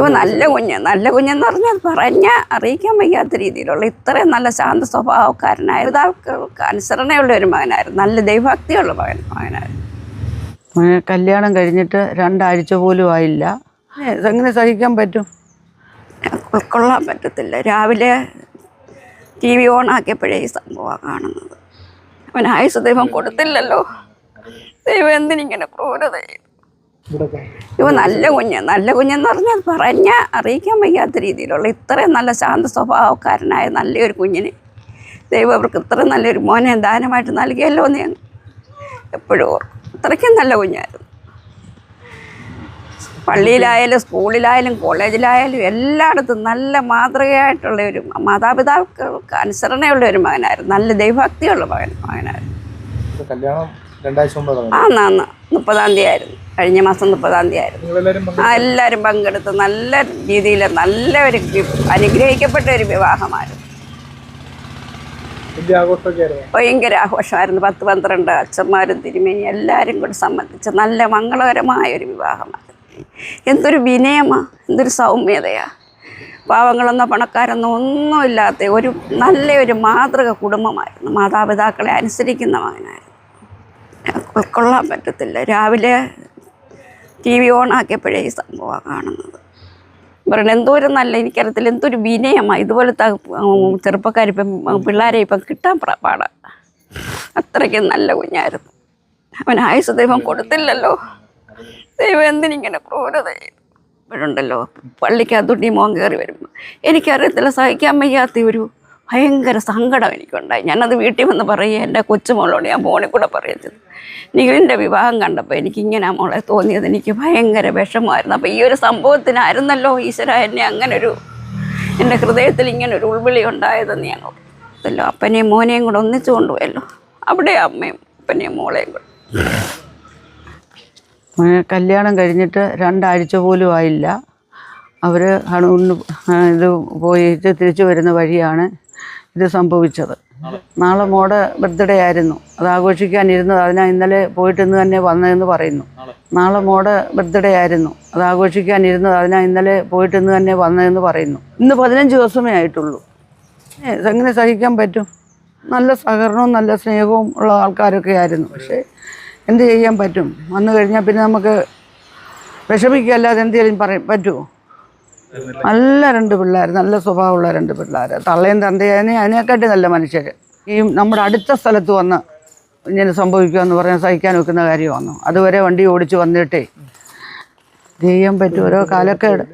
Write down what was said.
ഇവ നല്ല കുഞ്ഞ് നല്ല കുഞ്ഞെന്ന് പറഞ്ഞാൽ പറഞ്ഞ അറിയിക്കാൻ വയ്യാത്ത രീതിയിലുള്ള ഇത്രയും നല്ല ശാന്ത സ്വഭാവക്കാരനായ പിതാക്കൾക്ക് അനുസരണയുള്ള ഒരു മകനായിരുന്നു. നല്ല ദൈവഭക്തിയുള്ള മകൻ മകനായിരുന്നു. കല്യാണം കഴിഞ്ഞിട്ട് രണ്ടാഴ്ച പോലും ആയില്ല. എങ്ങനെ സഹിക്കാൻ പറ്റും? ഉൾക്കൊള്ളാൻ പറ്റത്തില്ല. രാവിലെ ടി വി ഓൺ ആക്കിയപ്പോഴേ ഈ സംഭവമാണ് കാണുന്നത്. അവൻ ആയുസ് ദൈവം കൊടുത്തില്ലല്ലോ. ദൈവം എന്തിനിങ്ങനെ ക്രൂരത ചെയ്തു? ഇവ നല്ല കുഞ്ഞ് നല്ല കുഞ്ഞെന്ന് പറഞ്ഞാൽ പറഞ്ഞ അറിയിക്കാൻ വയ്യാത്ത രീതിയിലുള്ള ഇത്രയും നല്ല ശാന്ത സ്വഭാവക്കാരനായ നല്ലൊരു കുഞ്ഞിന് ദൈവം അവർക്ക് ഇത്രയും നല്ലൊരു മോനെ ദാനമായിട്ട് നൽകിയല്ലോ എന്ന് ഞാൻ എപ്പോഴും ഓർക്കും. അത്രയ്ക്കും നല്ല കുഞ്ഞായിരുന്നു. പള്ളിയിലായാലും സ്കൂളിലായാലും കോളേജിലായാലും എല്ലായിടത്തും നല്ല മാതൃകയായിട്ടുള്ള ഒരു മാതാപിതാക്കൾക്ക് അനുസരണയുള്ള ഒരു മകനായിരുന്നു. നല്ല ദൈവഭക്തിയുള്ള മകൻ മകനായിരുന്നു. കല്യാണം രണ്ടാഴ്ച മുമ്പ് മുപ്പതാം തീയതി ആയിരുന്നു കഴിഞ്ഞ മാസം മുപ്പതാം തീയതി ആയിരുന്നു ആ എല്ലാവരും പങ്കെടുത്ത്. നല്ല രീതിയിൽ നല്ല ഒരു അനുഗ്രഹിക്കപ്പെട്ട ഒരു വിവാഹമായിരുന്നു. ഭയങ്കര ആഘോഷമായിരുന്നു. പത്ത് പന്ത്രണ്ട് അച്ഛന്മാരും തിരുമേനി എല്ലാവരും കൂടി സംബന്ധിച്ച് നല്ല മംഗളകരമായ ഒരു വിവാഹമായിരുന്നു. എന്തൊരു വിനയമാ എന്തൊരു സൗമ്യതയാ. പാവങ്ങളെന്നോ പണക്കാരെന്നോ ഒന്നുമില്ലാത്ത ഒരു നല്ലൊരു മാതൃക കുടുംബമായിരുന്നു. മാതാപിതാക്കളെ അനുസരിക്കുന്ന മകനായിരുന്നു. ഉൾക്കൊള്ളാൻ പറ്റത്തില്ല. രാവിലെ ടി വി ഓൺ ആക്കിയപ്പോഴേ ഈ സംഭവമാണ് കാണുന്നത്. പറയുന്നത് എന്തോരം നല്ല എനിക്കറിയത്തില്ല എന്തൊരു വിനയമാണ് ഇതുപോലത്തെ ചെറുപ്പക്കാർ ഇപ്പം പിള്ളേരെ ഇപ്പം കിട്ടാൻ പാടാണ് അത്രയ്ക്ക് നല്ല കുഞ്ഞായിരുന്നു. അവൻ ആയുസ് ദൈവം കൊടുത്തില്ലല്ലോ. ദൈവം എന്തിനിങ്ങനെ ക്രൂരത ഇപ്പോഴുണ്ടല്ലോ പള്ളിക്കകത്തോട്ട് ഈ മോൻ കയറി വരുമ്പോൾ എനിക്കറിയത്തില്ല സഹിക്കാൻ വയ്യാത്ത ഒരു ഭയങ്കര സങ്കടം എനിക്കുണ്ടായി. ഞാനത് വീട്ടിൽ വന്ന് പറയുക എന്റെ കൊച്ചുമോളോട് ഞാൻ ഫോണിൽ കൂടെ പറയച്ചത് നിഖിലിന്റെ വിവാഹം കണ്ടപ്പോൾ എനിക്കിങ്ങനെ ആ മോളെ തോന്നിയത് എനിക്ക് ഭയങ്കര വിഷമമായിരുന്നു. അപ്പോൾ ഈ ഒരു സംഭവത്തിനായിരുന്നല്ലോ ഈശ്വര എന്നെ അങ്ങനൊരു എന്റെ ഹൃദയത്തിൽ ഇങ്ങനെ ഒരു ഉൾവിളി ഉണ്ടായതെന്ന് ഞാൻ ഓർത്തല്ലോ. അപ്പനെയും മോനെയും കൂടെ ഒന്നിച്ചു കൊണ്ടുപോയല്ലോ. അവിടെ അമ്മയും അപ്പനെയും മോളെയും കൂടെ. കല്യാണം കഴിഞ്ഞിട്ട് രണ്ടാഴ്ച പോലും ആയില്ല. അവർ ഇത് പോയിട്ട് തിരിച്ചു വരുന്ന വഴിയാണ്. ഇത് സംഭവിച്ചത്. നാളെ മോടെ ബർത്ത്ഡേ ആയിരുന്നു. അത് ആഘോഷിക്കാനിരുന്നത് അതിനാ ഇന്നലെ പോയിട്ട് ഇന്ന് തന്നെ വന്നതെന്ന് പറയുന്നു. നാളെ മോടെ ബർത്ത്ഡേ ആയിരുന്നു. അത് ആഘോഷിക്കാനിരുന്നത് അതിനാ ഇന്നലെ പോയിട്ട് ഇന്ന് തന്നെ വന്നതെന്ന് പറയുന്നു. ഇന്ന് പതിനഞ്ച് ദിവസമേ ആയിട്ടുള്ളൂ. എങ്ങനെ സഹിക്കാൻ പറ്റും? നല്ല സഹകരണവും നല്ല സ്നേഹവും ഉള്ള ആൾക്കാരൊക്കെ ആയിരുന്നു. പക്ഷേ എന്ത് ചെയ്യാൻ പറ്റും? വന്നു കഴിഞ്ഞാൽ പിന്നെ നമുക്ക് വിഷമിക്കുക അല്ലാതെ എന്തെങ്കിലും പറയും പറ്റുമോ നല്ല രണ്ട് പിള്ളേർ നല്ല സ്വഭാവമുള്ള രണ്ട് പിള്ളേർ തള്ളയും തന്തയും അതിനെക്കാട്ടി നല്ല മനുഷ്യർ ഈ നമ്മുടെ അടുത്ത സ്ഥലത്ത് വന്ന് ഇങ്ങനെ സംഭവിക്കുമെന്ന് പറഞ്ഞാൽ സഹിക്കാൻ വെക്കുന്ന കാര്യമാണോ അതുവരെ വണ്ടി ഓടിച്ച് വന്നിട്ടേ ചെയ്യാൻ പറ്റും ഓരോ കാലക്കേട്.